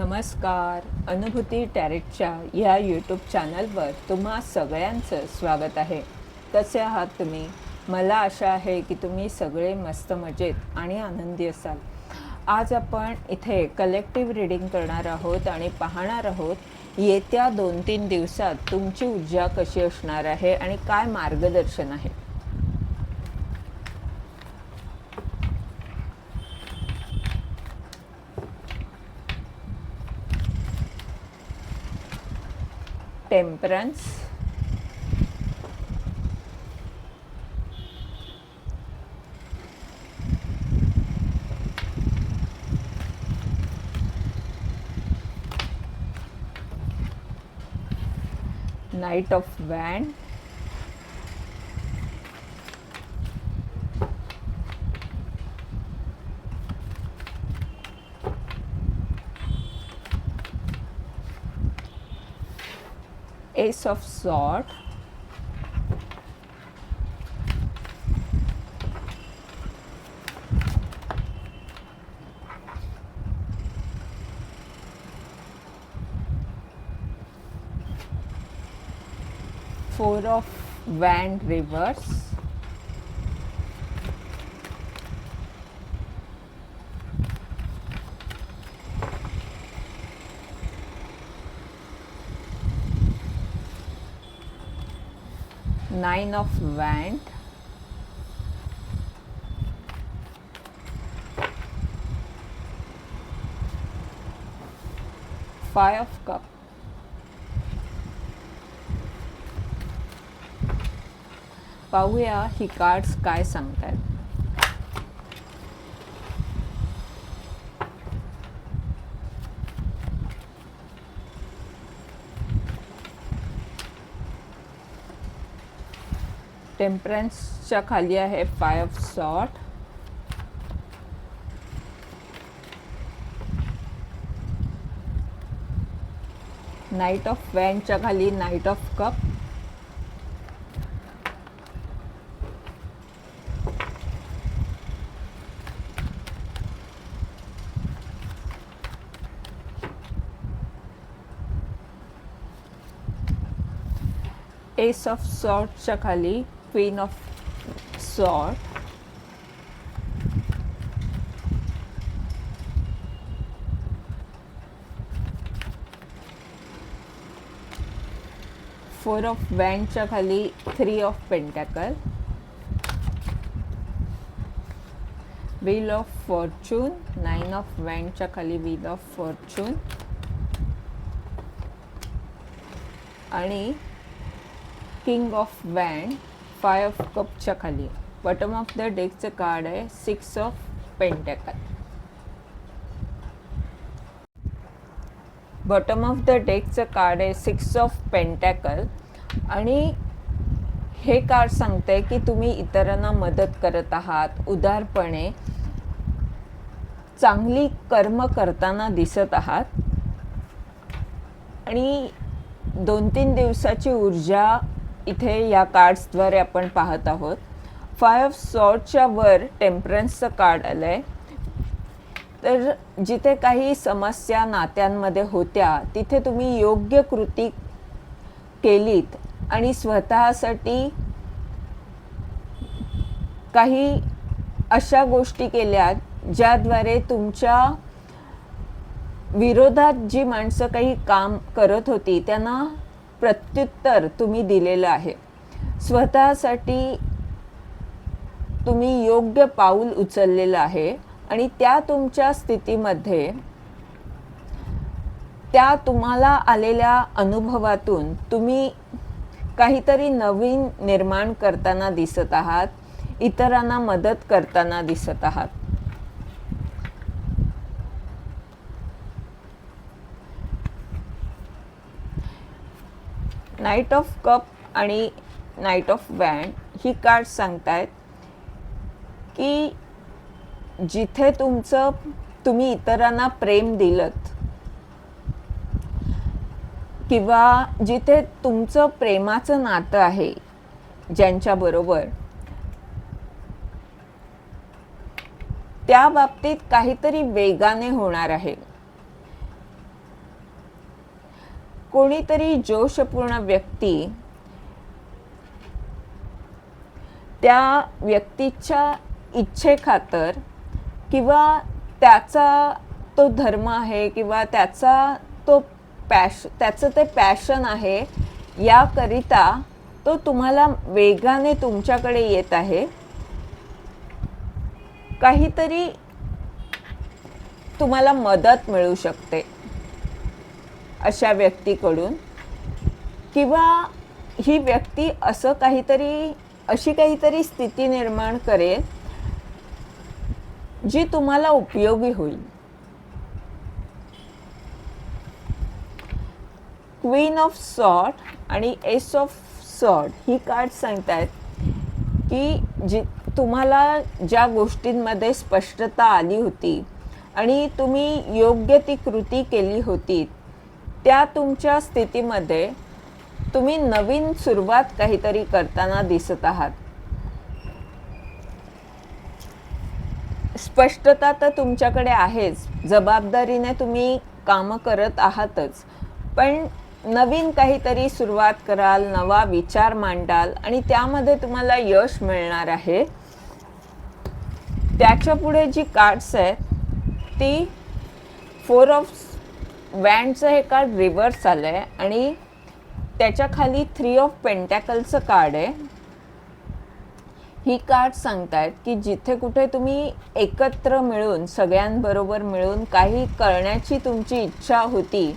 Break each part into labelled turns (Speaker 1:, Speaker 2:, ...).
Speaker 1: नमस्कार. अनुभूती टॅरेटच्या ह्या यूट्यूब चॅनलवर तुम्हा सगळ्यांचं स्वागत आहे. कसे आहात तुम्ही? मला आशा आहे की तुम्ही सगळे मस्त मजेत आणि आनंदी असाल. आज आपण इथे कलेक्टिव्ह रिडिंग करणार आहोत आणि पाहणार आहोत येत्या दोन तीन दिवसात तुमची ऊर्जा कशी असणार आहे आणि काय मार्गदर्शन आहे? Temperance knight of wand ace of sword four of wand reverse nine of wand five of cup पाहूया ही कार्ड्स काय सांगतात टेम्परन्सच्या खाली आहे five of sword knight of वॅनच्या खाली knight of cup ace of सॉर्टच्या खाली queen of sword four of वॅनच्या खाली three of pentacle wheel of fortune nine of वॅनच्या खाली wheel of fortune आणि king of wand five of कपच्या खाली. Bottom of the डेकचं card आहे six of pentacle bottom of the डेकचं card आहे six of pentacle आणि हे card सांगते की तुम्ही इतरांना मदत करत आहात. उदारपणे चांगली कर्म करताना दिसत आहात. आणि दोन तीन दिवसाची ऊर्जा इथे या कार्ड्सद्वारे आपण पाहत आहोत. फाय ऑफ सॉर्टच्या वर टेम्परन्सचं कार्ड आलं आहे तर जिथे काही समस्या नात्यांमध्ये होत्या तिथे तुम्ही योग्य कृती केलीत आणि स्वतःसाठी काही अशा गोष्टी केल्या ज्याद्वारे तुमच्या विरोधात जी माणसं काही काम करत होती त्यांना प्रत्युत्तर तुम्ही दिलेलं आहे. स्वतःसाठी तुम्ही योग्य पाऊल उचललेलं आहे आणि त्या तुमच्या स्थितीमध्ये त्या तुम्हाला आलेल्या अनुभवातून तुम्ही काहीतरी नवीन निर्माण करताना दिसत आहात इतरांना मदत करताना दिसत आहात. नाईट ऑफ कप आणि नाईट ऑफ वॅन ही कार्ड सांगतायत की जिथे तुमचं तुम्ही इतरांना प्रेम दिलत किंवा जिथे तुमचं प्रेमाचं नातं आहे ज्यांच्याबरोबर त्या बाबतीत काहीतरी वेगाने होणार आहे. कोणीतरी जोशपूर्ण व्यक्ती त्या व्यक्तीच्या इच्छेखातर किंवा त्याचा तो धर्म आहे किंवा त्याचा तो पॅश त्याचं ते पॅशन आहे याकरिता तो तुम्हाला वेगाने तुमच्याकडे येत आहे. काहीतरी तुम्हाला मदत मिळू शकते. अशा व्यक्तीकडून. किंवा ही व्यक्ती असं काहीतरी अशी काहीतरी स्थिती निर्माण करेल जी तुम्हाला उपयोगी होईल. क्वीन ऑफ सॉट आणि एस ऑफ सॉट ही कार्ड सांगतायत की जी तुम्हाला ज्या गोष्टींमध्ये स्पष्टता आली होती आणि तुम्ही योग्य ती कृती केली होती त्या तुमच्या स्थितीमध्ये तुम्ही नवीन सुरुवात काहीतरी करताना दिसत आहात. स्पष्टता तर तुमच्याकडे आहेच. जबाबदारीने तुम्ही कामं करत आहातच. पण नवीन काहीतरी सुरुवात कराल नवा विचार मांडाल आणि त्यामध्ये तुम्हाला यश मिळणार आहे. त्याच्या पुढे जी कार्ड्स आहेत ती फोर ऑफ वँडचं हे कार्ड रिव्हर्स आलं आहे आणि त्याच्याखाली थ्री ऑफ पेंटॅकलचं कार्ड आहे. ही कार्ड सांगतायत की जिथे कुठे तुम्ही एकत्र मिळून सगळ्यांबरोबर मिळून काही करण्याची तुमची इच्छा होती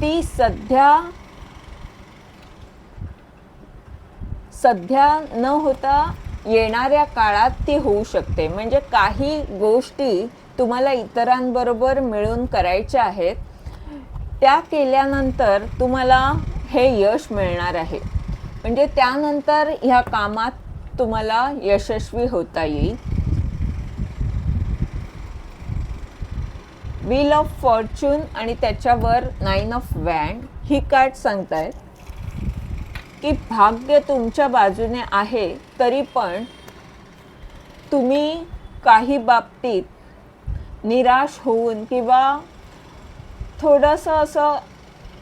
Speaker 1: ती सध्या सध्या न होता येणाऱ्या काळात ती होऊ शकते. म्हणजे काही गोष्टी तुम्हाला इतरांबरोबर मिळून करायच्या आहेत त्या केल्यानंतर तुम्हाला हे यश मिळणार आहे. म्हणजे त्यानंतर ह्या कामात तुम्हाला यशस्वी होता येईल. व्हील ऑफ फॉर्च्यून आणि त्याच्यावर नाईन ऑफ वँड ही कार्ड सांगतायत की भाग्य तुमच्या बाजूने आहे तरी पण तुम्ही काही बाबतीत निराश होऊन किंवा थोडंसं असं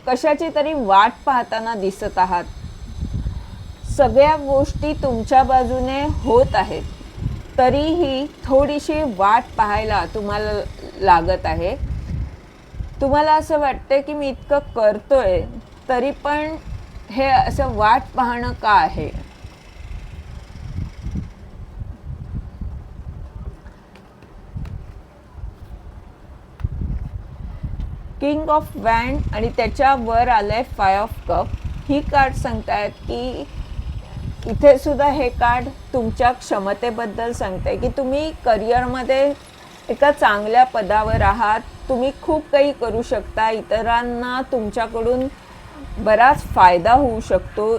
Speaker 1: कशाची तरी वाट पाहताना दिसत आहात. सगळ्या गोष्टी तुमच्या बाजूने होत आहेत. तरीही थोडीशी वाट पाहायला तुम्हाला लागत आहे. तुम्हाला असं वाटतं की मी इतकं करतोय तरी पण हे असं वाट पाहणं का आहे? किंग ऑफ वँड आणि त्याच्यावर आलंय फाय ऑफ कप. ही कार्ड सांगतायत की इथे सुद्धा हे कार्ड तुमच्या क्षमतेबद्दल सांगते की तुम्ही करिअरमध्ये एका चांगल्या पदावर आहात. तुम्ही खूप काही करू शकता. इतरांना तुमच्याकडून बराच फायदा होऊ शकतो.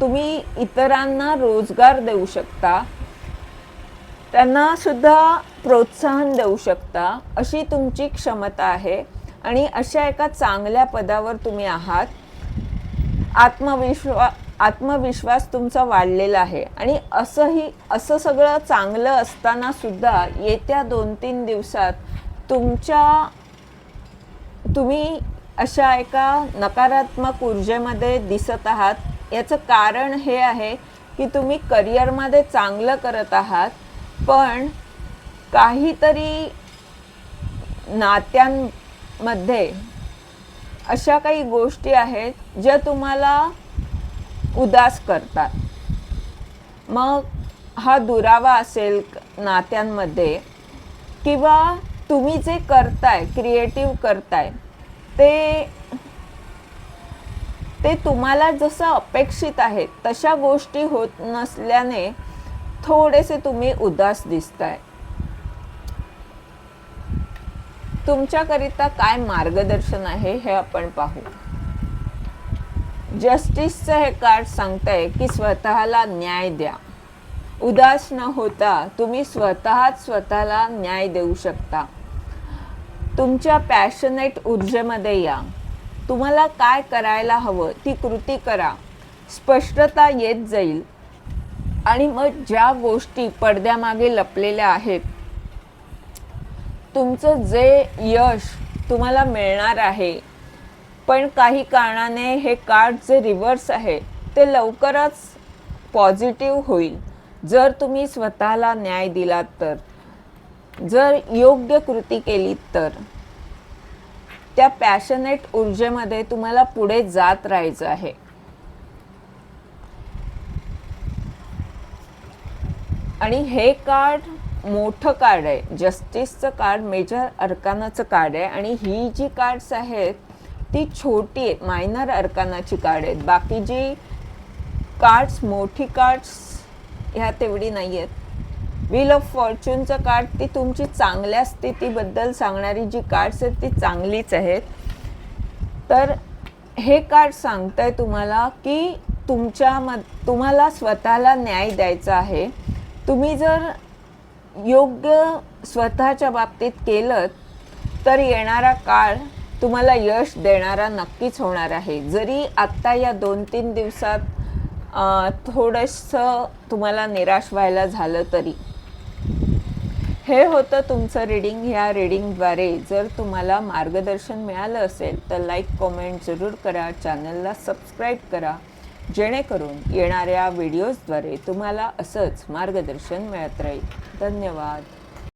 Speaker 1: तुम्ही इतरांना रोजगार देऊ शकता. त्यांना सुद्धा प्रोत्साहन देऊ शकता. अशी तुमची क्षमता आहे. आणि अशा एका चांगल्या पदावर तुम्ही आहात. आत्मविश्वा आत्मविश्वास तुमचा वाढलेला आहे. आणि असंही असं सगळं चांगलं असताना सुद्धा येत्या दोन तीन दिवसात तुमच्या तुम्ही अशा एका नकारात्मक ऊर्जेमध्ये दिसत आहात. याचं कारण हे आहे की तुम्ही करिअरमध्ये चांगलं करत आहात पण काहीतरी नात्यां मध्ये अशा काही गोष्टी आहेत ज्या तुम्हाला उदास करतात. मग हा दुरावा असेल नात्यांमध्ये किंवा तुम्ही जे करताय क्रिएटिव्ह करताय ते ते तुम्हाला जसं अपेक्षित आहे तशा गोष्टी होत नसल्याने थोडेसे तुम्ही उदास दिसताय. तुमच्याकरिता काय मार्गदर्शन आहे हे आपण पाहू. जस्टिसचं हे कार्ड सांगतंय की स्वतःला न्याय द्या. उदास न होता तुम्ही स्वतःच स्वतःला न्याय देऊ शकता. तुमच्या पॅशनेट ऊर्जेमध्ये या. तुम्हाला काय करायला हवं ती कृती करा. स्पष्टता येत जाईल. आणि मग ज्या गोष्टी पडद्यामागे लपलेल्या आहेत तुमचं जे यश तुम्हाला मिळणार आहे. पण काही कारणाने हे कार्ड जे रिव्हर्स आहे ते लवकरच पॉझिटिव्ह होईल. जर तुम्ही स्वतःला न्याय दिलात तर जर योग्य कृती केलीत तर त्या पॅशनेट ऊर्जेमध्ये तुम्हाला पुढे जात राहायचं आहे. आणि हे कार्ड मोठं कार्ड आहे. जस्टिसचं कार्ड मेजर अर्कानाचं कार्ड आहे. आणि ही जी कार्ड्स आहेत ती छोटी आहेत मायनर अर्कानाची कार्ड आहेत. बाकी जी कार्ड्स मोठी कार्ड्स ह्या तेवढी नाही आहेत व्हील ऑफ फॉर्च्यूनचं कार्ड ती तुमची चांगल्या स्थितीबद्दल सांगणारी जी कार्ड्स आहेत ती चांगलीच आहेत. तर हे कार्ड सांगतंय तुम्हाला की तुमच्या मध तुम्हाला स्वतःला न्याय द्यायचा आहे. तुम्ही जर योग्य स्वतःच्या बाबतीत केलं तर येणारा काळ तुम्हाला यश देणारा नक्कीच होणार आहे. जरी आत्ता या दोन तीन दिवसात थोडंसं तुम्हाला निराश व्हायला झालं तरी. हे होतं तुमचं रीडिंग ह्या रीडिंगद्वारे जर तुम्हाला मार्गदर्शन मिळालं असेल तर लाईक कॉमेंट जरूर करा. चॅनलला सबस्क्राईब करा. जेणेकरून येणाऱ्या व्हिडिओजद्वारे तुम्हाला असंच मार्गदर्शन मिळत राहील. धन्यवाद.